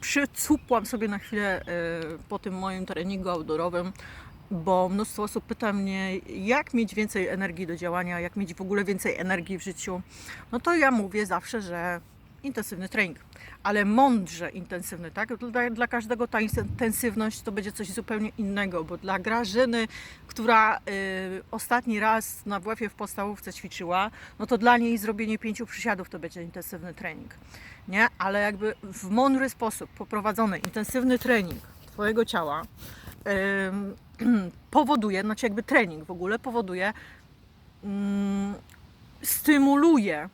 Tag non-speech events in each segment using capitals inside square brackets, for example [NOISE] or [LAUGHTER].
Przycupłam sobie na chwilę e, po tym moim treningu outdoorowym, bo mnóstwo osób pyta mnie, jak mieć więcej energii do działania, jak mieć w ogóle więcej energii w życiu. No to ja mówię zawsze, że intensywny trening, ale mądrze intensywny, tak? Dla, dla każdego ta intensywność to będzie coś zupełnie innego, bo dla Grażyny, która y, ostatni raz na WF-ie w podstawówce ćwiczyła, no to dla niej zrobienie pięciu przysiadów to będzie intensywny trening, nie? Ale jakby w mądry sposób poprowadzony intensywny trening Twojego ciała ym, [CLEARS THROAT] powoduje, znaczy jakby trening w ogóle powoduje, ym, stymuluje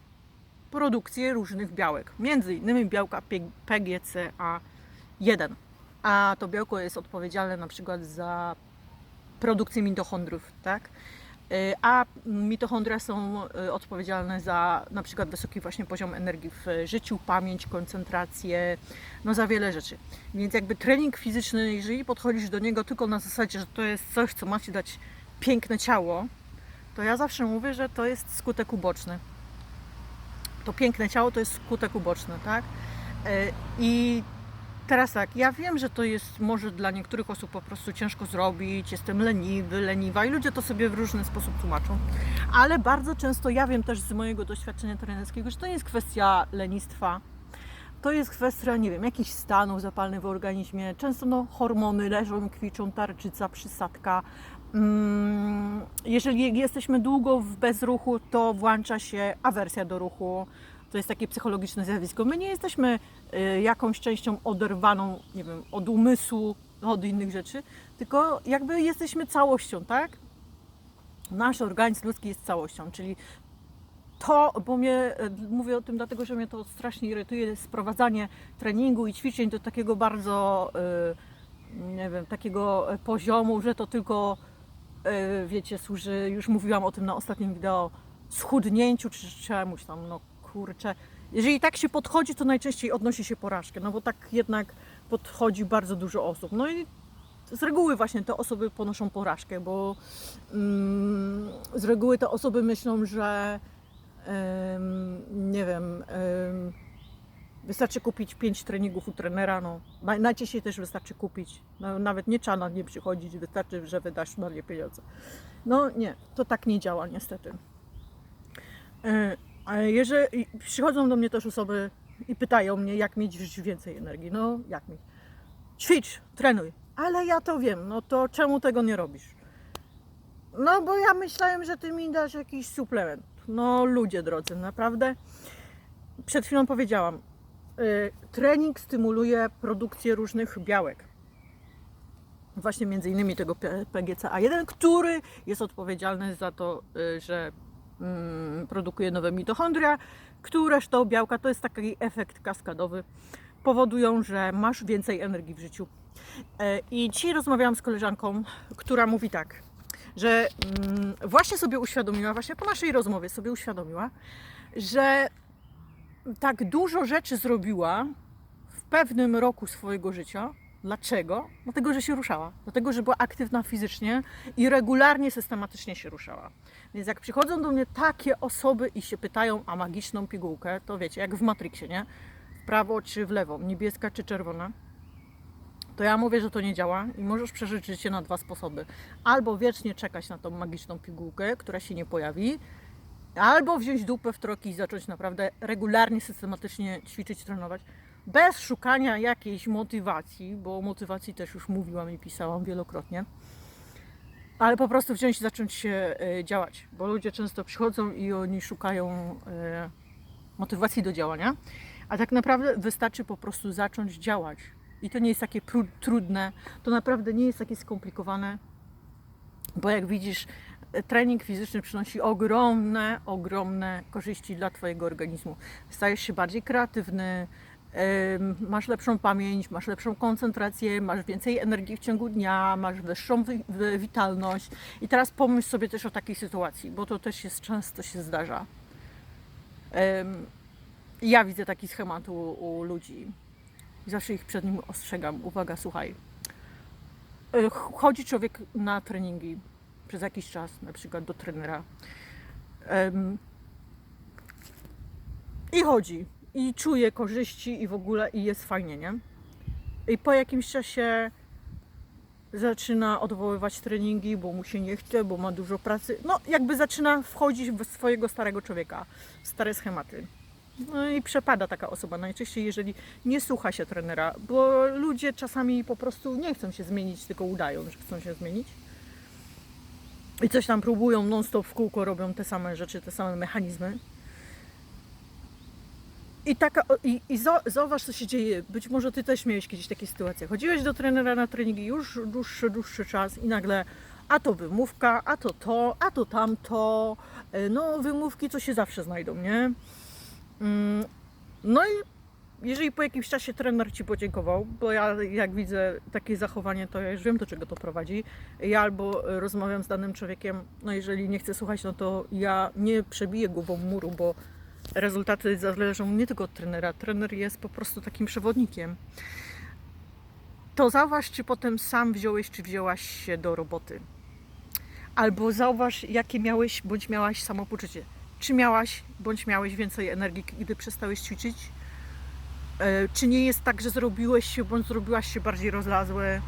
produkcję różnych białek, między innymi białka P- PGCA1. A to białko jest odpowiedzialne na przykład za produkcję mitochondrów, tak? Y, A mitochondria są y, odpowiedzialne za na przykład wysoki właśnie poziom energii w życiu, pamięć, koncentrację, no za wiele rzeczy. Więc jakby trening fizyczny, jeżeli podchodzisz do niego tylko na zasadzie, że to jest coś, co ma Ci dać piękne ciało, to ja zawsze mówię, że to jest skutek uboczny to piękne ciało to jest skutek uboczny, tak? E, I teraz tak, ja wiem, że to jest może dla niektórych osób po prostu ciężko zrobić, jestem leniwy, leniwa i ludzie to sobie w różny sposób tłumaczą, ale bardzo często ja wiem też z mojego doświadczenia trenerskiego, że to nie jest kwestia lenistwa, to jest kwestia, nie wiem, jakichś stanów zapalnych w organizmie. Często no, hormony leżą, kwiczą, tarczyca, przysadka. Mm, Jeżeli jesteśmy długo w bezruchu, to włącza się awersja do ruchu. To jest takie psychologiczne zjawisko. My nie jesteśmy y, jakąś częścią oderwaną, nie wiem, od umysłu, od innych rzeczy, tylko jakby jesteśmy całością, tak? Nasz organizm ludzki jest całością, czyli to, bo mnie, e, mówię o tym dlatego, że mnie to strasznie irytuje, sprowadzanie treningu i ćwiczeń do takiego bardzo, e, nie wiem, takiego e, poziomu, że to tylko, wiecie, służy, już mówiłam o tym na ostatnim wideo, schudnięciu czy czemuś tam, no kurczę. Jeżeli tak się podchodzi, to najczęściej odnosi się porażkę, no bo tak jednak podchodzi bardzo dużo osób. No i z reguły właśnie te osoby ponoszą porażkę, bo mm, z reguły te osoby myślą, że nie wiem, em, wystarczy kupić pięć treningów u trenera, no. Naj- Najczęściej też wystarczy kupić, no, nawet nie trzeba na nie przychodzić, wystarczy, że wydasz na nie pieniądze. No nie, to tak nie działa niestety. E, jeżeli przychodzą do mnie też osoby i pytają mnie, jak mieć więcej energii, no jak mieć? Ćwicz, trenuj, ale ja to wiem, no to czemu tego nie robisz? No bo ja myślałem, że ty mi dasz jakiś suplement. No ludzie drodzy, naprawdę. Przed chwilą powiedziałam, y, trening stymuluje produkcję różnych białek. Właśnie między innymi tego P- PGCA1, który jest odpowiedzialny za to, y, że mm, produkuje nowe mitochondria, któreż to białka to jest taki efekt kaskadowy, powodują, że masz więcej energii w życiu. E, I dzisiaj rozmawiałam z koleżanką, która mówi tak, że mm, właśnie sobie uświadomiła, właśnie po naszej rozmowie sobie uświadomiła, że tak dużo rzeczy zrobiła w pewnym roku swojego życia. Dlaczego? Dlatego, że się ruszała. Dlatego, że była aktywna fizycznie i regularnie, systematycznie się ruszała. Więc jak przychodzą do mnie takie osoby i się pytają o magiczną pigułkę, to wiecie, jak w Matrixie, nie? W prawo czy w lewo, niebieska czy czerwona to ja mówię, że to nie działa i możesz przeżyć życie na dwa sposoby. Albo wiecznie czekać na tą magiczną pigułkę, która się nie pojawi, albo wziąć dupę w troki i zacząć naprawdę regularnie, systematycznie ćwiczyć, trenować, bez szukania jakiejś motywacji, bo o motywacji też już mówiłam i pisałam wielokrotnie, ale po prostu wziąć i zacząć się e, działać, bo ludzie często przychodzą i oni szukają e, motywacji do działania, a tak naprawdę wystarczy po prostu zacząć działać. I to nie jest takie trudne, to naprawdę nie jest takie skomplikowane, bo jak widzisz, trening fizyczny przynosi ogromne, ogromne korzyści dla Twojego organizmu. Stajesz się bardziej kreatywny, masz lepszą pamięć, masz lepszą koncentrację, masz więcej energii w ciągu dnia, masz wyższą wi- wi- witalność. I teraz pomyśl sobie też o takiej sytuacji, bo to też jest często się zdarza. Ja widzę taki schemat u, u ludzi. I zawsze ich przed nim ostrzegam. Uwaga, słuchaj. Y, ch- Chodzi człowiek na treningi przez jakiś czas, na przykład do trenera. I chodzi. i czuje korzyści i w ogóle i jest fajnie, nie? I po jakimś czasie zaczyna odwoływać treningi, bo mu się nie chce, bo ma dużo pracy. No, jakby zaczyna wchodzić w swojego starego człowieka, w stare schematy. No i przepada taka osoba, najczęściej jeżeli nie słucha się trenera, bo ludzie czasami po prostu nie chcą się zmienić, tylko udają, że chcą się zmienić. I coś tam próbują non-stop w kółko, robią te same rzeczy, te same mechanizmy. I, taka, i, i za- zauważ, co się dzieje. Być może ty też miałeś kiedyś takie sytuacje. Chodziłeś do trenera na treningi już dłuższy, dłuższy czas i nagle a to wymówka, a to to, a to tamto. E, No, wymówki to się zawsze znajdą, nie? Mm, No i jeżeli po jakimś czasie trener ci podziękował, bo ja jak widzę takie zachowanie, to ja już wiem do czego to prowadzi. Ja albo rozmawiam z danym człowiekiem, no jeżeli nie chce słuchać, no to ja nie przebiję głową muru, bo rezultaty zależą nie tylko od trenera. Trener jest po prostu takim przewodnikiem. To zauważ, czy potem sam wziąłeś, czy wzięłaś się do roboty. Albo zauważ, jakie miałeś bądź miałaś samopoczucie. Czy miałaś bądź miałeś więcej energii, gdy przestałeś ćwiczyć? E, Czy nie jest tak, że zrobiłeś się bądź zrobiłaś się bardziej rozlazły,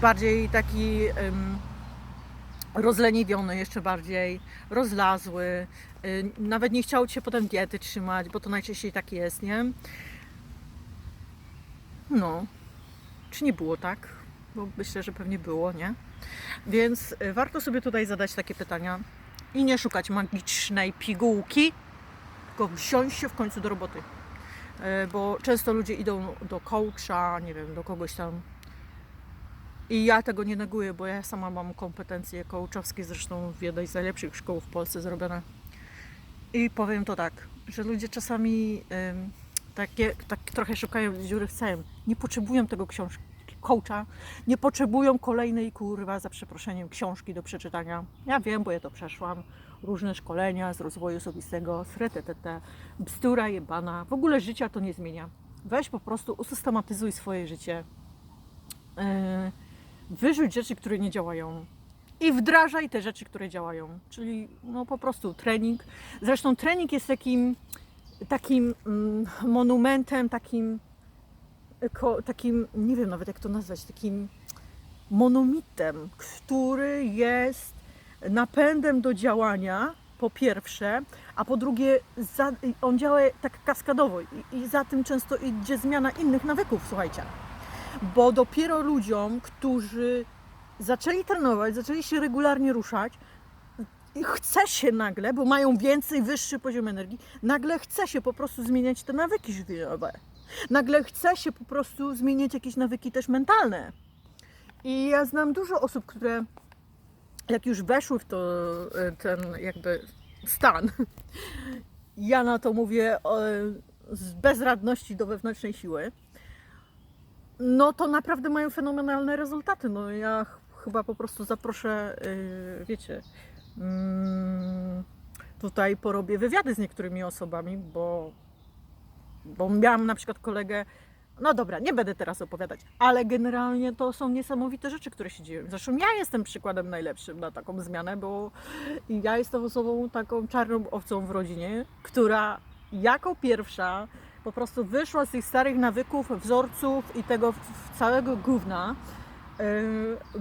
bardziej taki em, rozleniwiony jeszcze bardziej, rozlazły, y, nawet nie chciał Cię potem diety trzymać, bo to najczęściej tak jest, nie? No, czy nie było tak? Bo myślę, że pewnie było, nie? Więc y, warto sobie tutaj zadać takie pytania i nie szukać magicznej pigułki, tylko wziąć się w końcu do roboty. Y, Bo często ludzie idą do coacha, nie wiem, do kogoś tam i ja tego nie neguję, bo ja sama mam kompetencje coachowskie, zresztą w jednej z najlepszych szkół w Polsce zrobione. I powiem to tak, że ludzie czasami takie, tak trochę szukają dziury w całym. Nie potrzebują tego książki, coacha, nie potrzebują kolejnej kurwa, za przeproszeniem, książki do przeczytania. Ja wiem, bo ja to przeszłam. Różne szkolenia z rozwoju osobistego, sretetete, bzdura jebana. W ogóle życia to nie zmienia. Weź po prostu usystematyzuj swoje życie. Yy, wyrzuć rzeczy, które nie działają i wdrażaj te rzeczy, które działają. Czyli no po prostu trening. Zresztą trening jest takim, takim mm, monumentem, takim, takim, nie wiem nawet jak to nazwać, takim monomitem, który jest napędem do działania, po pierwsze, a po drugie, za, on działa tak kaskadowo i, i za tym często idzie zmiana innych nawyków, słuchajcie. Bo dopiero ludziom, którzy zaczęli trenować, zaczęli się regularnie ruszać, i chce się nagle, bo mają więcej, wyższy poziom energii, nagle chce się po prostu zmieniać te nawyki żywieniowe. Nagle chce się po prostu zmieniać jakieś nawyki też mentalne. I ja znam dużo osób, które jak już weszły w to, e, ten jakby stan, [LAUGHS] ja na to mówię e, z bezradności do wewnętrznej siły, no to naprawdę mają fenomenalne rezultaty. No ja ch- chyba po prostu zaproszę, yy, wiecie, tutaj porobię wywiady z niektórymi osobami, bo, bo miałam na przykład kolegę, no dobra, nie będę teraz opowiadać, ale generalnie to są niesamowite rzeczy, które się dzieją. Zresztą ja jestem przykładem najlepszym na taką zmianę, bo ja jestem osobą taką czarną owcą w rodzinie, która jako pierwsza po prostu wyszła z tych starych nawyków, wzorców i tego całego gówna,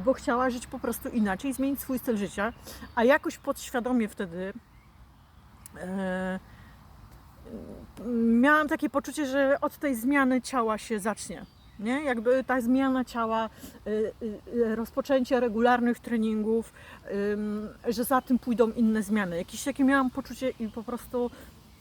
bo chciała żyć po prostu inaczej, zmienić swój styl życia, a jakoś podświadomie wtedy yy, miałam takie poczucie, że od tej zmiany ciała się zacznie. Nie? Jakby ta zmiana ciała, y, y, rozpoczęcie regularnych treningów, że za tym pójdą inne zmiany. Jakieś takie miałam poczucie i po prostu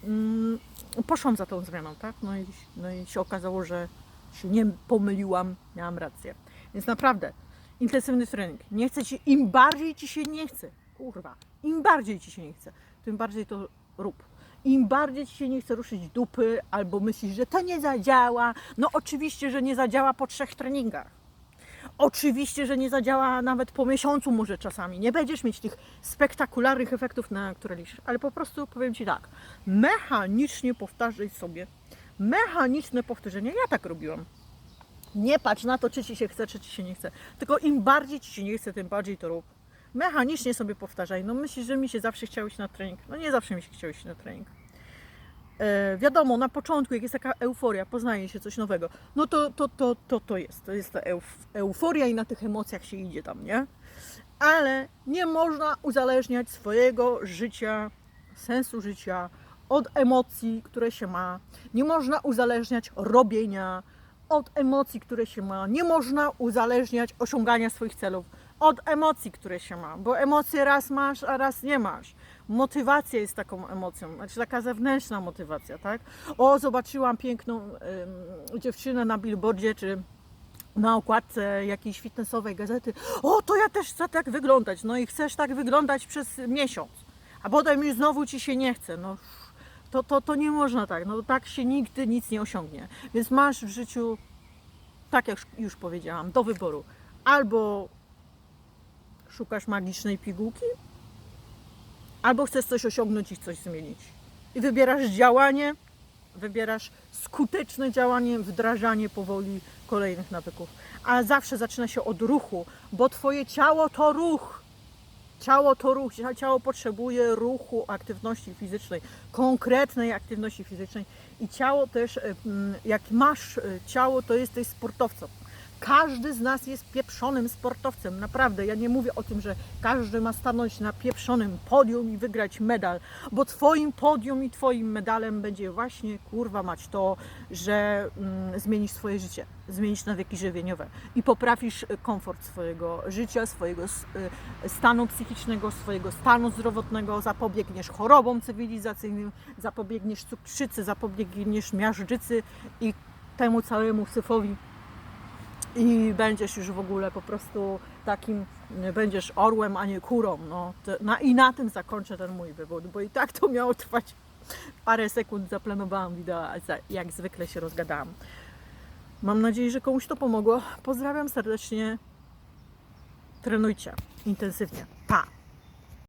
mm, poszłam za tą zmianą, tak? No i, no i się okazało, że się nie pomyliłam, miałam rację. Więc naprawdę, intensywny trening. Nie chce ci, im bardziej ci się nie chce, kurwa, im bardziej ci się nie chce, tym bardziej to rób. Im bardziej ci się nie chce ruszyć dupy, albo myślisz, że to nie zadziała, no oczywiście, że nie zadziała po trzech treningach. Oczywiście, że nie zadziała nawet po miesiącu może czasami. Nie będziesz mieć tych spektakularnych efektów, na które liczysz. Ale po prostu powiem Ci tak, mechanicznie powtarzaj sobie. Mechaniczne powtórzenie, ja tak robiłam. Nie patrz na to, czy Ci się chce, czy Ci się nie chce. Tylko im bardziej Ci się nie chce, tym bardziej to rób. Mechanicznie sobie powtarzaj. No myślisz, że mi się zawsze chciało iść na trening. No nie zawsze mi się chciało iść na trening. E, wiadomo, na początku, jak jest taka euforia, poznaje się coś nowego, no to to, to, to, to jest. To jest ta euf, euforia i na tych emocjach się idzie tam, nie? Ale nie można uzależniać swojego życia, sensu życia od emocji, które się ma. Nie można uzależniać robienia od emocji, które się ma. Nie można uzależniać osiągania swoich celów od emocji, które się ma, bo emocje raz masz, a raz nie masz. Motywacja jest taką emocją, znaczy taka zewnętrzna motywacja, tak? O, zobaczyłam piękną dziewczynę na billboardzie, czy na okładce jakiejś fitnessowej gazety. O, to ja też chcę tak wyglądać. No i chcesz tak wyglądać przez miesiąc, a potem już znowu ci się nie chce. No, to, to, to nie można tak. No tak się nigdy nic nie osiągnie. Więc masz w życiu, tak jak już powiedziałam, do wyboru. Albo szukasz magicznej pigułki, albo chcesz coś osiągnąć i coś zmienić. I wybierasz działanie, wybierasz skuteczne działanie, wdrażanie powoli kolejnych nawyków. A zawsze zaczyna się od ruchu, bo Twoje ciało to ruch. Ciało to ruch, ciało potrzebuje ruchu, aktywności fizycznej, konkretnej aktywności fizycznej. I ciało też, e, jak masz e, ciało, to jesteś sportowcem. Każdy z nas jest pieprzonym sportowcem, naprawdę. Ja nie mówię o tym, że każdy ma stanąć na pieprzonym podium i wygrać medal, bo Twoim podium i Twoim medalem będzie właśnie, kurwa mać, to, że mm, zmienisz swoje życie, zmienisz nawyki żywieniowe i poprawisz e, komfort swojego życia, swojego e, stanu psychicznego, swojego stanu zdrowotnego, zapobiegniesz chorobom cywilizacyjnym, zapobiegniesz cukrzycy, zapobiegniesz miażdżycy i temu całemu syfowi i będziesz już w ogóle po prostu takim, będziesz orłem, a nie kurą. No. I na tym zakończę ten mój wywód, bo i tak to miało trwać parę sekund, zaplanowałam wideo, jak zwykle się rozgadałam. Mam nadzieję, że komuś to pomogło. Pozdrawiam serdecznie. Trenujcie intensywnie.